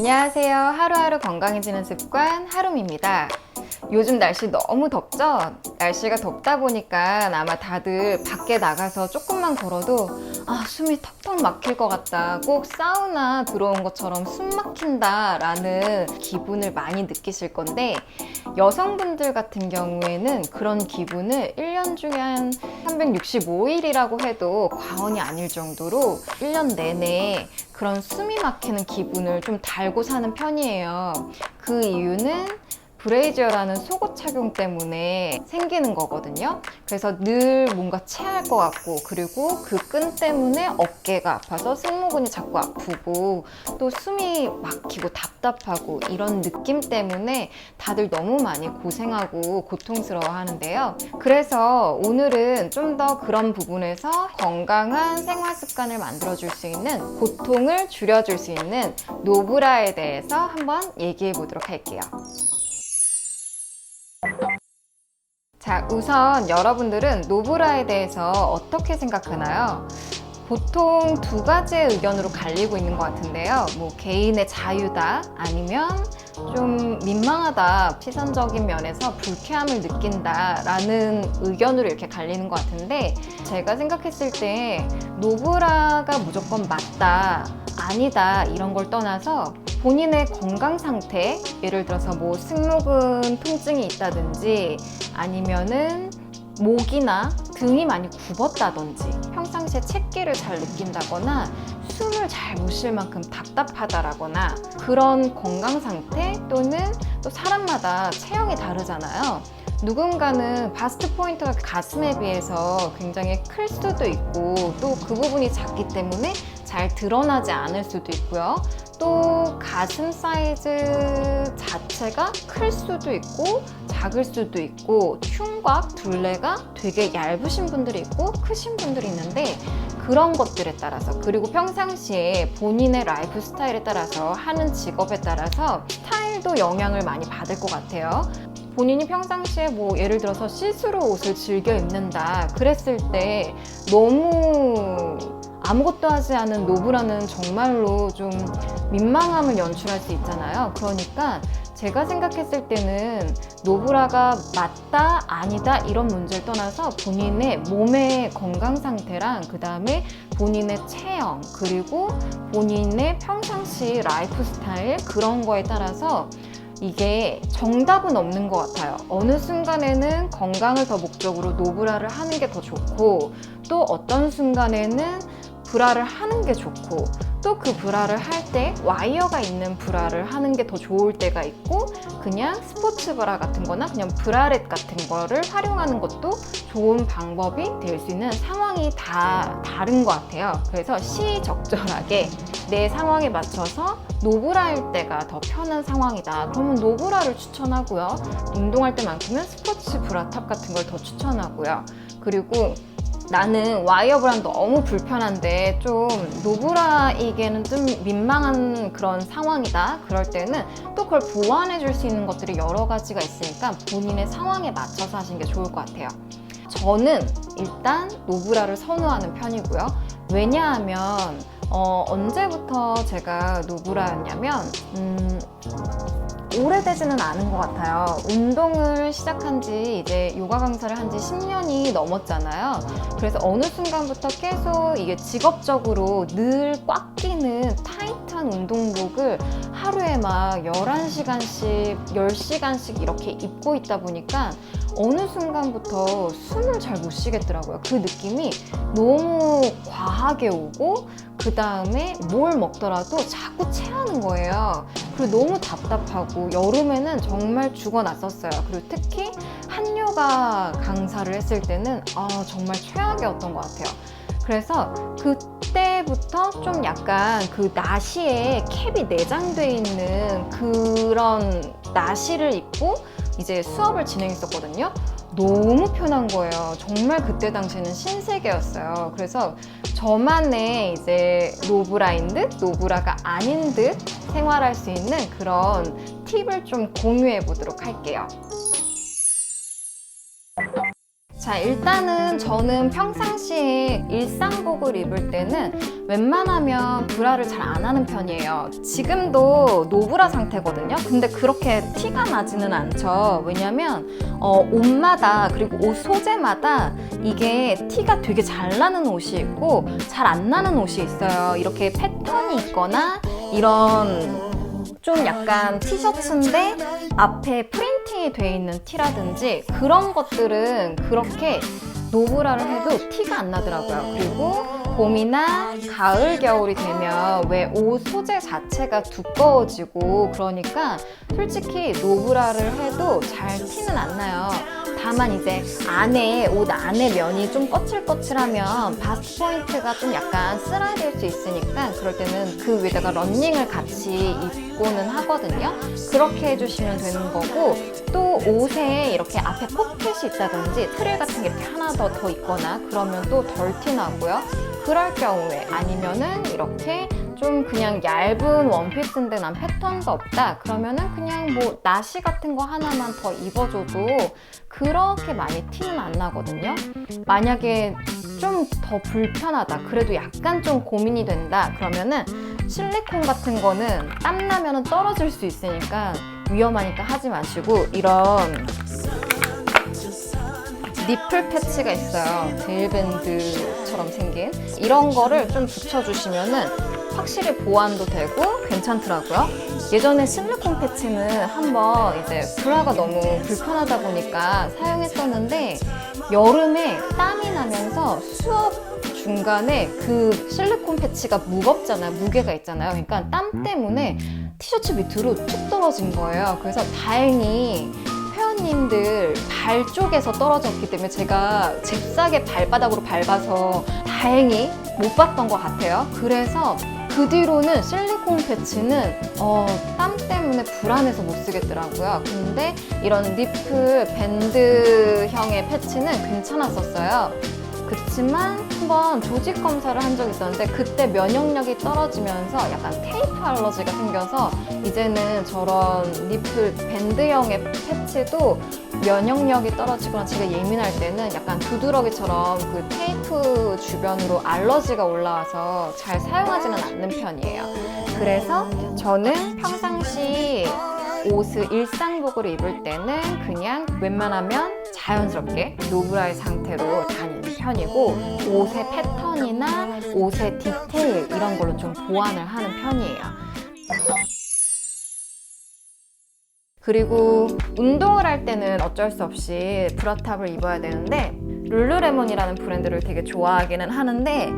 안녕하세요. 하루하루 건강해지는 습관 하rum입니다. 요즘 날씨 너무 덥죠? 날씨가 덥다 보니까 아마 다들 밖에 나가서 조금만 걸어도 아, 숨이 턱턱 막힐 것 같다. 꼭 사우나 들어온 것처럼 숨 막힌다. 라는 기분을 많이 느끼실 건데, 여성분들 같은 경우에는 그런 기분을 1년 중에 한 365일이라고 해도 과언이 아닐 정도로 1년 내내 그런 숨이 막히는 기분을 좀 달고 사는 편이에요. 그 이유는 브레이지어라는 속옷 착용 때문에 생기는 거거든요. 그래서 늘 뭔가 체할 것 같고, 그리고 그 끈 때문에 어깨가 아파서 승모근이 자꾸 아프고, 또 숨이 막히고 답답하고, 이런 느낌 때문에 다들 너무 많이 고생하고 고통스러워 하는데요. 그래서 오늘은 좀 더 그런 부분에서 건강한 생활 습관을 만들어줄 수 있는 고통을 줄여줄 수 있는 노브라에 대해서 한번 얘기해 보도록 할게요. 자, 우선 여러분들은 노브라에 대해서 어떻게 생각하나요? 보통 두 가지의 의견으로 갈리고 있는 것 같은데요. 뭐 개인의 자유다 아니면 좀 민망하다 시선적인 면에서 불쾌함을 느낀다라는 의견으로 이렇게 갈리는 것 같은데 제가 생각했을 때 노브라가 무조건 맞다 아니다 이런 걸 떠나서 본인의 건강 상태 예를 들어서 뭐 승모근 통증이 있다든지 아니면은 목이나 등이 많이 굽었다든지 평상시에 채기를 잘 느낀다거나 숨을 잘 못 쉴 만큼 답답하다라거나 그런 건강 상태 또는 또 사람마다 체형이 다르잖아요. 누군가는 바스트 포인트가 가슴에 비해서 굉장히 클 수도 있고 또 그 부분이 작기 때문에 잘 드러나지 않을 수도 있고요. 또 가슴 사이즈 자체가 클 수도 있고 작을 수도 있고 흉곽, 둘레가 되게 얇으신 분들이 있고 크신 분들이 있는데 그런 것들에 따라서 그리고 평상시에 본인의 라이프 스타일에 따라서 하는 직업에 따라서 스타일도 영향을 많이 받을 것 같아요. 본인이 평상시에 뭐 예를 들어서 시스루 옷을 즐겨 입는다 그랬을 때 너무 아무것도 하지 않은 노브라는 정말로 좀 민망함을 연출할 수 있잖아요. 그러니까 제가 생각했을 때는 노브라가 맞다, 아니다 이런 문제를 떠나서 본인의 몸의 건강 상태랑 그 다음에 본인의 체형 그리고 본인의 평상시 라이프 스타일 그런 거에 따라서 이게 정답은 없는 것 같아요. 어느 순간에는 건강을 더 목적으로 노브라를 하는 게 더 좋고 또 어떤 순간에는 브라를 하는 게 좋고 또 그 브라를 할 때 와이어가 있는 브라를 하는 게 더 좋을 때가 있고 그냥 스포츠 브라 같은 거나 그냥 브라렛 같은 거를 활용하는 것도 좋은 방법이 될 수 있는 상황이 다 다른 것 같아요. 그래서 시적절하게 내 상황에 맞춰서 노브라일 때가 더 편한 상황이다. 그러면 노브라를 추천하고요. 운동할 때만큼은 스포츠 브라탑 같은 걸 더 추천하고요. 그리고 나는 와이어 브란 너무 불편한데 좀 노브라이게는 좀 민망한 그런 상황이다. 그럴 때는 또 그걸 보완해 줄 수 있는 것들이 여러 가지가 있으니까 본인의 상황에 맞춰서 하시는 게 좋을 것 같아요. 저는 일단 노브라를 선호하는 편이고요. 왜냐하면 어, 언제부터 제가 노브라였냐면 음, 오래되지는 않은 것 같아요. 운동을 시작한 지 이제 요가 강사를 한 지 10년이 넘었잖아요. 그래서 어느 순간부터 계속 이게 직업적으로 늘 꽉 끼는 타이트 한 운동복을 하루에 막 11시간씩, 10시간씩 이렇게 입고 있다 보니까 어느 순간부터 숨을 잘 못 쉬겠더라고요. 그 느낌이 너무 과하게 오고 그 다음에 뭘 먹더라도 자꾸 체하는 거예요. 그리고 너무 답답하고 여름에는 정말 죽어났었어요. 그리고 특히 한요가 강사를 했을 때는 아, 정말 최악이었던 것 같아요. 그래서 그때 부터 좀 약간 그 나시에 캡이 내장돼 있는 그런 나시를 입고 이제 수업을 진행했었거든요. 너무 편한 거예요. 정말 그때 당시에는 신세계였어요. 그래서 저만의 이제 노브라인 듯, 노브라가 아닌 듯 생활할 수 있는 그런 팁을 좀 공유해 보도록 할게요. 자, 일단은 저는 평상시에 일상복을 입을 때는 웬만하면 브라를 잘 안 하는 편이에요. 지금도 노브라 상태거든요. 근데 그렇게 티가 나지는 않죠. 왜냐면 어, 옷마다 그리고 옷 소재마다 이게 티가 되게 잘 나는 옷이 있고 잘 안 나는 옷이 있어요. 이렇게 패턴이 있거나 이런 좀 약간 티셔츠인데 앞에 프린팅이 돼 있는 티라든지 그런 것들은 그렇게 노브라를 해도 티가 안 나더라고요. 그리고 봄이나 가을, 겨울이 되면 왜 옷 소재 자체가 두꺼워지고 그러니까 솔직히 노브라를 해도 잘 티는 안 나요. 다만 이제 안에 옷 안에 면이 좀 거칠거칠하면 바스트 포인트가 좀 약간 쓰라릴 수 있으니까 그럴 때는 그 위에다가 런닝을 같이 입고는 하거든요. 그렇게 해주시면 되는 거고 또 옷에 이렇게 앞에 포켓이 있다든지 트릴 같은 게 이렇게 하나 더 더 있거나 그러면 또 덜 티나고요. 그럴 경우에 아니면은 이렇게 좀 그냥 얇은 원피스인데 난 패턴도 없다. 그러면은 그냥 뭐 나시 같은 거 하나만 더 입어줘도 그렇게 많이 티는 안 나거든요. 만약에 좀 더 불편하다 그래도 약간 좀 고민이 된다 그러면은 실리콘 같은 거는 땀 나면은 떨어질 수 있으니까 위험하니까 하지 마시고 이런 니플 패치가 있어요. 데일밴드처럼 생긴. 이런 거를 좀 붙여주시면은 확실히 보완도 되고 괜찮더라고요. 예전에 실리콘 패치는 한번 이제 브라가 너무 불편하다 보니까 사용했었는데 여름에 땀이 나면서 수업 중간에 그 실리콘 패치가 무겁잖아요. 무게가 있잖아요. 그러니까 땀 때문에 티셔츠 밑으로 툭 떨어진 거예요. 그래서 다행히 회원님들 발 쪽에서 떨어졌기 때문에 제가 잽싸게 발바닥으로 밟아서 다행히 못 봤던 것 같아요. 그래서 그 뒤로는 실리콘 패치는 어, 땀 때문에 불안해서 못 쓰겠더라고요. 근데 이런 니플 밴드형의 패치는 괜찮았었어요. 그렇지만 한번 조직 검사를 한 적이 있었는데 그때 면역력이 떨어지면서 약간 테이프 알러지가 생겨서 이제는 저런 니플 밴드형의 패치도 면역력이 떨어지거나 제가 예민할 때는 약간 두드러기처럼 그 테이프 주변으로 알러지가 올라와서 잘 사용하지는 않는 편이에요. 그래서 저는 평상시 옷을 일상복으로 입을 때는 그냥 웬만하면 자연스럽게 노브라의 상태로 다니는 편이고 옷의 패턴이나 옷의 디테일 이런 걸로 좀 보완을 하는 편이에요. 그리고 운동을 할 때는 어쩔 수 없이 브라탑을 입어야 되는데 룰루레몬이라는 브랜드를 되게 좋아하기는 하는데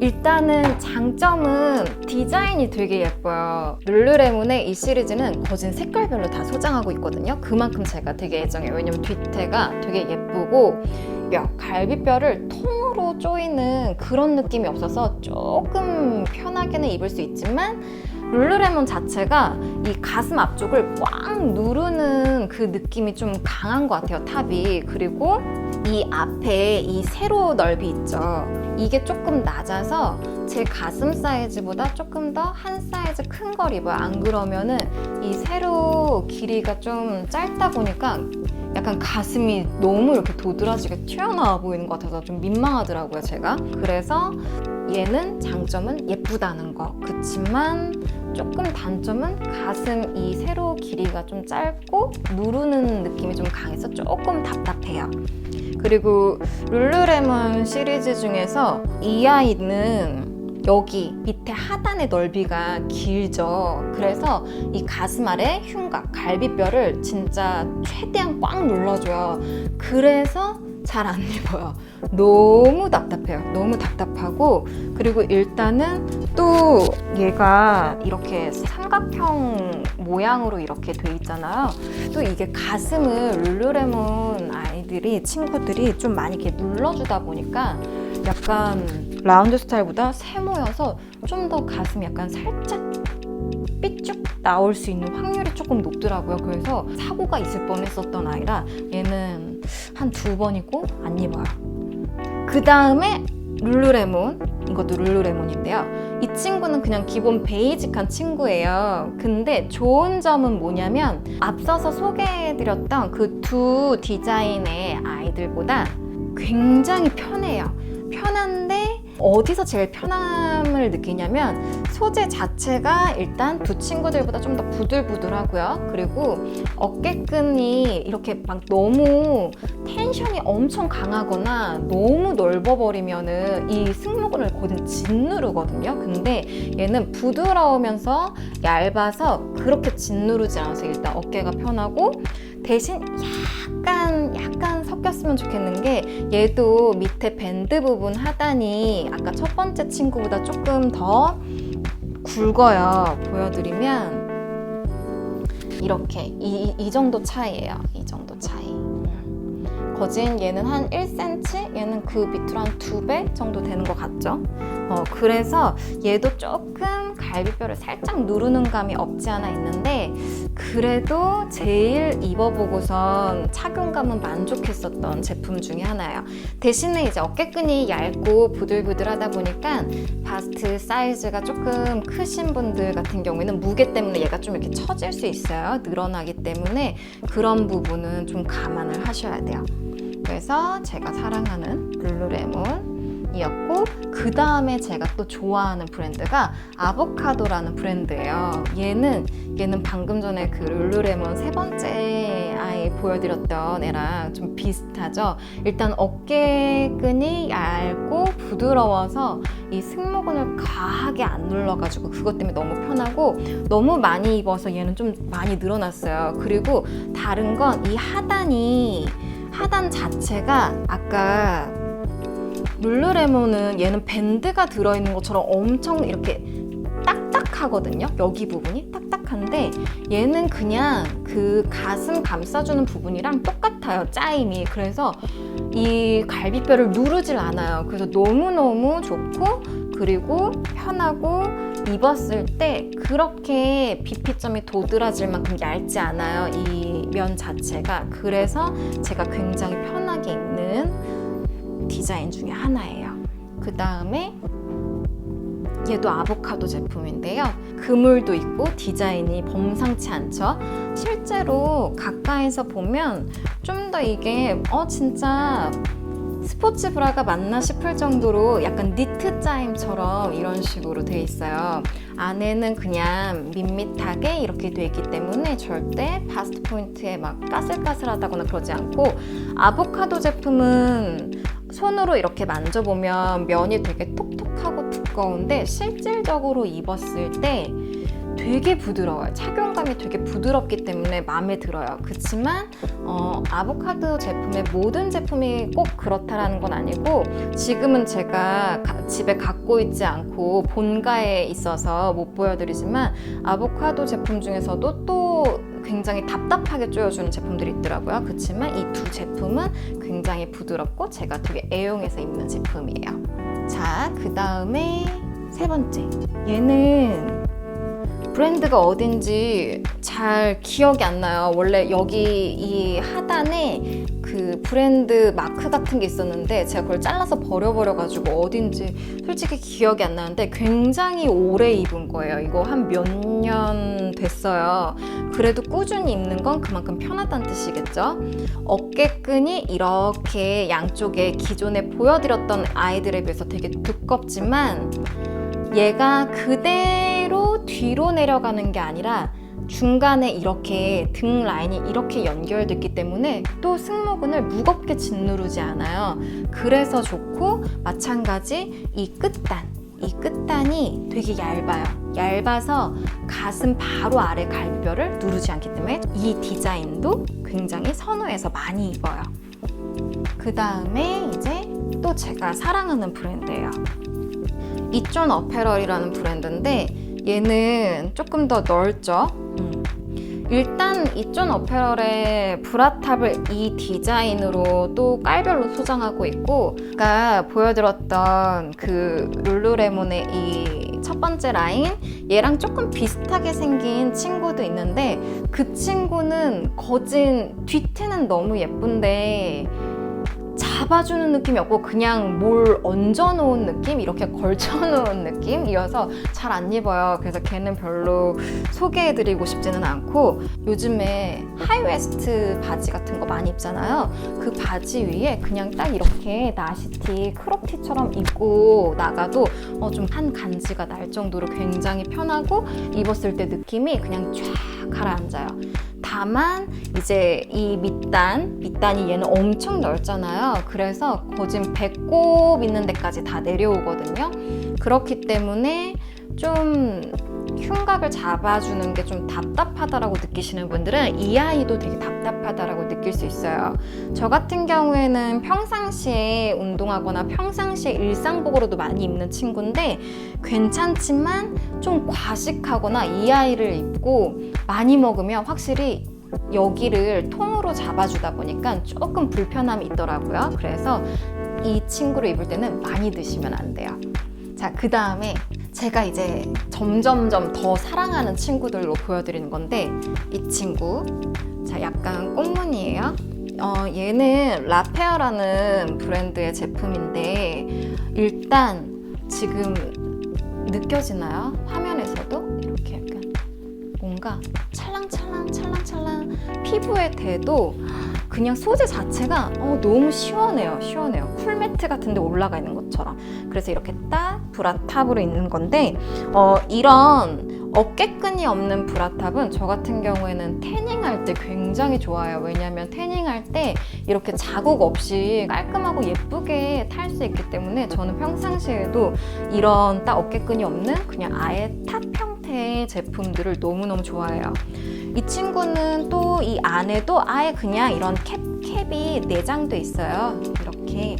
일단은 장점은 디자인이 되게 예뻐요. 룰루레몬의 이 시리즈는 거진 색깔별로 다 소장하고 있거든요. 그만큼 제가 되게 애정해요. 왜냐면 뒤태가 되게 예쁘고 뼈, 갈비뼈를 통으로 조이는 그런 느낌이 없어서 조금 편하게는 입을 수 있지만 룰루레몬 자체가 이 가슴 앞쪽을 꽉 누르는 그 느낌이 좀 강한 것 같아요, 탑이. 그리고 이 앞에 이 세로 넓이 있죠. 이게 조금 낮아서 제 가슴 사이즈보다 조금 더 한 사이즈 큰 걸 입어요. 안 그러면은 이 세로 길이가 좀 짧다 보니까 약간 가슴이 너무 이렇게 도드라지게 튀어나와 보이는 것 같아서 좀 민망하더라고요, 제가. 그래서 얘는 장점은 예쁘다는 거. 그치만 조금 단점은 가슴 이 세로 길이가 좀 짧고 누르는 느낌이 좀 강해서 조금 답답해요. 그리고 룰루레몬 시리즈 중에서 이 아이는 여기 밑에 하단의 넓이가 길죠. 그래서 이 가슴 아래 흉곽, 갈비뼈를 진짜 최대한 꽉 눌러줘요. 그래서 잘 안 입어요. 너무 답답해요. 너무 답답하고 그리고 일단은 또 얘가 이렇게 삼각형 모양으로 이렇게 돼 있잖아요. 또 이게 가슴을 룰루레몬 아이들이 친구들이 좀 많이 이렇게 눌러주다 보니까 약간 라운드 스타일보다 세모여서 좀 더 가슴이 약간 살짝 삐쭉 나올 수 있는 확률이 조금 높더라고요. 그래서 사고가 있을 뻔했었던 아이라 얘는 한 두 번이고 안 입어요. 그 다음에 룰루레몬 이것도 룰루레몬인데요. 이 친구는 그냥 기본 베이직한 친구예요. 근데 좋은 점은 뭐냐면 앞서서 소개해드렸던 그 두 디자인의 아이들 아이들보다 굉장히 편해요. 편한데 어디서 제일 편함을 느끼냐면 소재 자체가 일단 두 친구들보다 좀 더 부들부들하고요. 그리고 어깨끈이 이렇게 막 너무 텐션이 엄청 강하거나 너무 넓어버리면은 이 승모근을 거든 짓누르거든요. 근데 얘는 부드러우면서 얇아서 그렇게 짓누르지 않아서 일단 어깨가 편하고 대신 약간 약간 섞였으면 좋겠는 게 얘도 밑에 밴드 부분 하단이 아까 첫 번째 친구보다 조금 더 굵어요. 보여드리면 이렇게 이, 이 정도 차이예요. 이 정도. 거진 얘는 한 1cm, 얘는 그 밑으로 한 2배 정도 되는 것 같죠? 어, 그래서 얘도 조금 갈비뼈를 살짝 누르는 감이 없지 않아 있는데 그래도 제일 입어보고선 착용감은 만족했었던 제품 중에 하나예요. 대신에 이제 어깨끈이 얇고 부들부들하다 보니까 바스트 사이즈가 조금 크신 분들 같은 경우에는 무게 때문에 얘가 좀 이렇게 처질 수 있어요. 늘어나기 때문에 그런 부분은 좀 감안을 하셔야 돼요. 그래서 제가 사랑하는 룰루레몬이었고 그 다음에 제가 또 좋아하는 브랜드가 아보카도라는 브랜드예요. 얘는 얘는 방금 전에 그 룰루레몬 세 번째 아이 보여드렸던 애랑 좀 비슷하죠. 일단 어깨끈이 얇고 부드러워서 이 승모근을 과하게 안 눌러가지고 그것 때문에 너무 편하고 너무 많이 입어서 얘는 좀 많이 늘어났어요. 그리고 다른 건 이 하단이 하단 자체가 아까 룰루레몬은 얘는 밴드가 들어있는 것처럼 엄청 이렇게 딱딱하거든요. 여기 부분이 딱딱한데 얘는 그냥 그 가슴 감싸주는 부분이랑 똑같아요. 짜임이. 그래서 이 갈비뼈를 누르질 않아요. 그래서 너무너무 좋고 그리고 편하고 입었을 때 그렇게 비피점이 도드라질 만큼 얇지 않아요. 이 면 자체가. 그래서 제가 굉장히 편하게 입는 디자인 중에 하나예요. 그 다음에 얘도 아보카도 제품인데요. 그물도 있고 디자인이 범상치 않죠. 실제로 가까이서 보면 좀 더 이게 어 진짜 스포츠 브라가 맞나 싶을 정도로 약간 니트 짜임처럼 이런 식으로 돼 있어요. 안에는 그냥 밋밋하게 이렇게 돼 있기 때문에 절대 바스트 포인트에 막 까슬까슬하다거나 그러지 않고 아보카도 제품은 손으로 이렇게 만져보면 면이 되게 톡톡하고 두꺼운데 실질적으로 입었을 때 되게 부드러워요. 착용 감이 되게 부드럽기 때문에 마음에 들어요. 그렇지만 어, 아보카도 제품의 모든 제품이 꼭 그렇다라는 건 아니고 지금은 제가 가- 집에 갖고 있지 않고 본가에 있어서 못 보여드리지만 아보카도 제품 중에서도 또 굉장히 답답하게 조여주는 제품들이 있더라고요. 그렇지만 이 두 제품은 굉장히 부드럽고 제가 되게 애용해서 입는 제품이에요. 자, 그 다음에 세 번째. 얘는 브랜드가 어딘지 잘 기억이 안 나요. 원래 여기 이 하단에 그 브랜드 마크 같은 게 있었는데 제가 그걸 잘라서 버려버려가지고 어딘지 솔직히 기억이 안 나는데 굉장히 오래 입은 거예요. 이거 한 몇 년 됐어요. 그래도 꾸준히 입는 건 그만큼 편하다는 뜻이겠죠. 어깨끈이 이렇게 양쪽에 기존에 보여드렸던 아이들에 비해서 되게 두껍지만 얘가 그대로 뒤로 내려가는 게 아니라 중간에 이렇게 등 라인이 이렇게 연결됐기 때문에 또 승모근을 무겁게 짓누르지 않아요. 그래서 좋고 마찬가지 이 끝단 이 끝단이 되게 얇아요. 얇아서 가슴 바로 아래 갈비뼈를 누르지 않기 때문에 이 디자인도 굉장히 선호해서 많이 입어요. 그 다음에 이제 또 제가 사랑하는 브랜드예요. 이존 어페럴이라는 브랜드인데 얘는 조금 더 넓죠. 음. 일단 이존 어페럴의 브라탑을 이 디자인으로 또 깔별로 소장하고 있고 아까 보여드렸던 그 룰루레몬의 이 첫 번째 라인 얘랑 조금 비슷하게 생긴 친구도 있는데 그 친구는 거진 뒤태는 너무 예쁜데 잡아주는 느낌이 없고 그냥 뭘 얹어놓은 느낌? 이렇게 걸쳐놓은 느낌이어서 잘 안 입어요. 그래서 걔는 별로 소개해드리고 싶지는 않고 요즘에 하이웨스트 바지 같은 거 많이 입잖아요. 그 바지 위에 그냥 딱 이렇게 나시티, 크롭티처럼 입고 나가도 어, 좀 한 간지가 날 정도로 굉장히 편하고 입었을 때 느낌이 그냥 쫙 가라앉아요. 다만 이제 이 밑단, 밑단이 얘는 엄청 넓잖아요. 그래서 거진 배꼽 있는 데까지 다 내려오거든요. 그렇기 때문에 좀 흉곽을 잡아주는 게 좀 답답하다라고 느끼시는 분들은 이 아이도 되게 답답하다라고 느낄 수 있어요. 저 같은 경우에는 평상시에 운동하거나 평상시에 일상복으로도 많이 입는 친구인데 괜찮지만 좀 과식하거나 이 아이를 입고 많이 먹으면 확실히 여기를 통으로 잡아주다 보니까 조금 불편함이 있더라고요. 그래서 이 친구를 입을 때는 많이 드시면 안 돼요. 자, 그 다음에 제가 이제 점점점 더 사랑하는 친구들로 보여드리는 건데 이 친구 자 약간 꽃무늬예요 어, 얘는 라페어라는 브랜드의 제품인데 일단 지금 느껴지나요? 화면에서도 이렇게 약간 뭔가 찰랑찰랑 찰랑찰랑 피부에 대도 그냥 소재 자체가 어, 너무 시원해요. 시원해요. 쿨매트 같은 데 올라가 있는 것처럼. 그래서 이렇게 딱 브라탑으로 있는 건데 어, 이런 어깨끈이 없는 브라탑은 저 같은 경우에는 태닝할 때 굉장히 좋아요. 왜냐하면 태닝할 때 이렇게 자국 없이 깔끔하고 예쁘게 탈 수 있기 때문에 저는 평상시에도 이런 딱 어깨끈이 없는 그냥 아예 탑 형태의 제품들을 너무너무 좋아해요. 이 친구는 또 이 안에도 아예 그냥 이런 캡, 캡이 내장돼 있어요. 이렇게.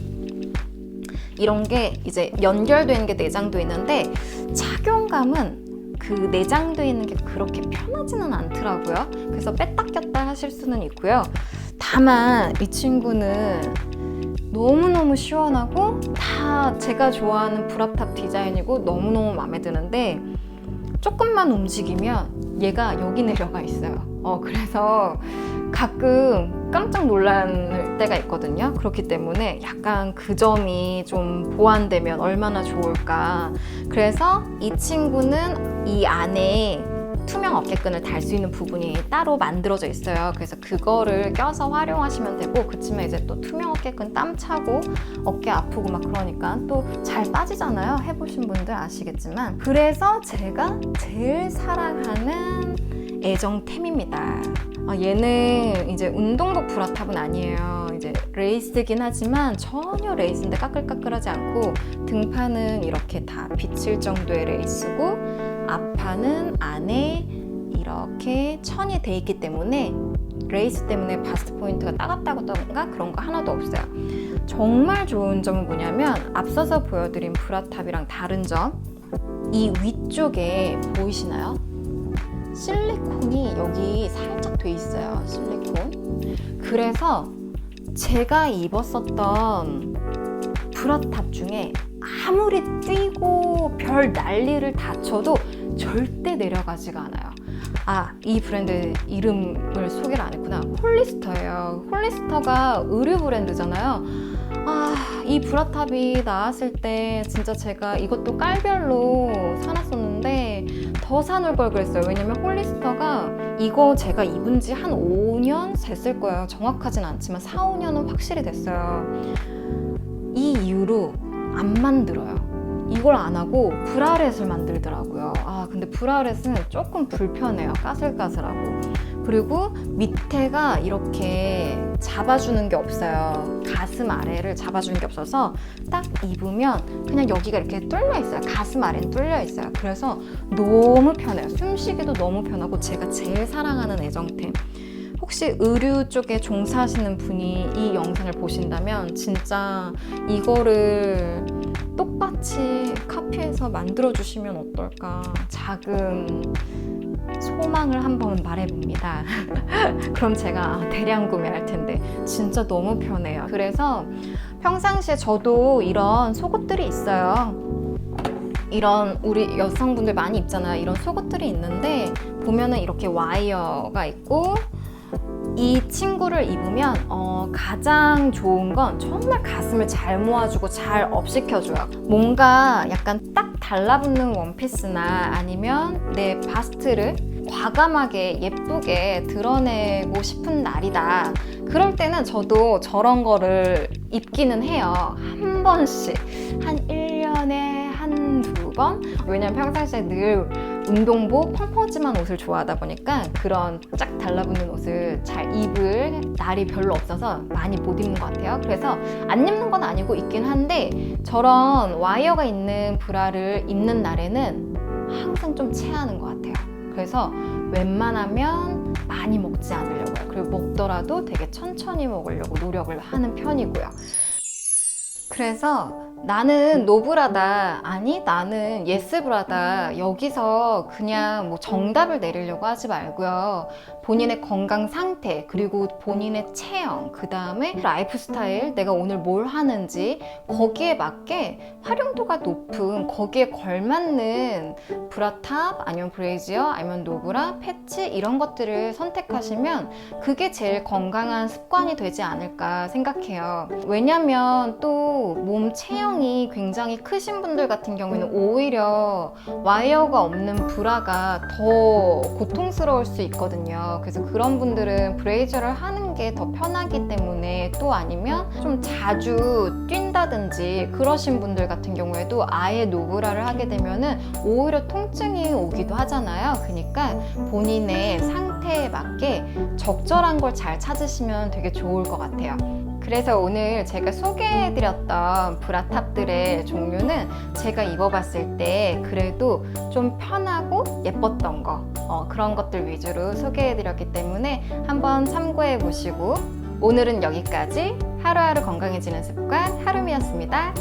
이런 게 이제 연결되어 있는 게 내장돼 있는데 착용감은 그 내장돼 있는 게 그렇게 편하지는 않더라고요. 그래서 뺐다 꼈다 하실 수는 있고요. 다만 이 친구는 너무너무 시원하고 다 제가 좋아하는 브라탑 디자인이고 너무너무 마음에 드는데 조금만 움직이면 얘가 여기 내려가 있어요. 어, 그래서 가끔 깜짝 놀랄 때가 있거든요. 그렇기 때문에 약간 그 점이 좀 보완되면 얼마나 좋을까. 그래서 이 친구는 이 안에 투명 어깨끈을 달 수 있는 부분이 따로 만들어져 있어요. 그래서 그거를 껴서 활용하시면 되고, 그치만 이제 또 투명 어깨끈 땀 차고 어깨 아프고 막 그러니까 또 잘 빠지잖아요. 해보신 분들 아시겠지만. 그래서 제가 제일 사랑하는 애정템입니다. 아, 얘는 이제 운동복 브라탑은 아니에요. 이제 레이스긴 하지만 전혀 레이스인데 까끌까끌하지 않고 등판은 이렇게 다 비칠 정도의 레이스고 앞판은 안에 이렇게 천이 돼 있기 때문에 레이스 때문에 바스트 포인트가 따갑다거나 그런 거 하나도 없어요. 정말 좋은 점은 뭐냐면 앞서서 보여드린 브라탑이랑 다른 점, 이 위쪽에 보이시나요? 실리콘이 여기 살짝 돼 있어요. 실리콘. 그래서 제가 입었었던 브라탑 중에 아무리 뛰고 별 난리를 다 쳐도 절대 내려가지가 않아요. 아, 이 브랜드 이름을 소개를 안 했구나. 홀리스터예요. 홀리스터가 의류 브랜드잖아요. 아, 이 브라탑이 나왔을 때 진짜 제가 이것도 깔별로 사놨었는데 더 사놓을 걸 그랬어요. 왜냐면 홀리스터가 이거 제가 입은 지 한 5년 됐을 거예요. 정확하진 않지만 4, 5년은 확실히 됐어요. 이 이후로 안 만들어요. 이걸 안 하고 브라렛을 만들더라고요. 아, 근데 브라렛은 조금 불편해요. 까슬까슬하고. 그리고 밑에가 이렇게 잡아주는 게 없어요. 가슴 아래를 잡아주는 게 없어서 딱 입으면 그냥 여기가 이렇게 뚫려 있어요. 가슴 아래는 뚫려 있어요. 그래서 너무 편해요. 숨쉬기도 너무 편하고 제가 제일 사랑하는 애정템. 혹시 의류 쪽에 종사하시는 분이 이 영상을 보신다면 진짜 이거를 똑같이 카피해서 만들어 주시면 어떨까 작은 소망을 한번 말해봅니다. 그럼 제가 대량 구매할 텐데 진짜 너무 편해요. 그래서 평상시에 저도 이런 속옷들이 있어요. 이런 우리 여성분들 많이 입잖아요. 이런 속옷들이 있는데 보면은 이렇게 와이어가 있고 이 친구를 입으면 어, 가장 좋은 건 정말 가슴을 잘 모아주고 잘 업시켜줘요. 뭔가 약간 딱 달라붙는 원피스나 아니면 내 바스트를 과감하게 예쁘게 드러내고 싶은 날이다. 그럴 때는 저도 저런 거를 입기는 해요. 한 번씩. 한 1년에 한두 번? 왜냐면 평상시에 늘 운동복, 펑펑짐한 옷을 좋아하다 보니까 그런 쫙 달라붙는 옷을 잘 입을 날이 별로 없어서 많이 못 입는 것 같아요. 그래서 안 입는 건 아니고 있긴 한데 저런 와이어가 있는 브라를 입는 날에는 항상 좀 체하는 것 같아요. 그래서 웬만하면 많이 먹지 않으려고요. 그리고 먹더라도 되게 천천히 먹으려고 노력을 하는 편이고요. 그래서 나는 노브라다 아니 나는 예스브라다 여기서 그냥 뭐 정답을 내리려고 하지 말고요. 본인의 건강 상태 그리고 본인의 체형 그 다음에 라이프 스타일 내가 오늘 뭘 하는지 거기에 맞게 활용도가 높은 거기에 걸맞는 브라탑 아니면 브레이지어 아니면 노브라 패치 이런 것들을 선택하시면 그게 제일 건강한 습관이 되지 않을까 생각해요. 왜냐면 또몸 체형이 굉장히 크신 분들 같은 경우에는 오히려 와이어가 없는 브라가 더 고통스러울 수 있거든요. 그래서 그런 분들은 브레이저를 하는 게 더 편하기 때문에 또 아니면 좀 자주 뛴다든지 그러신 분들 같은 경우에도 아예 노브라를 하게 되면은 오히려 통증이 오기도 하잖아요. 그러니까 본인의 상태에 맞게 적절한 걸 잘 찾으시면 되게 좋을 것 같아요. 그래서 오늘 제가 소개해드렸던 브라탑들의 종류는 제가 입어봤을 때 그래도 좀 편하고 예뻤던 거 어, 그런 것들 위주로 소개해드렸기 때문에 한번 참고해 보시고 오늘은 여기까지 하루하루 건강해지는 습관 하루미였습니다.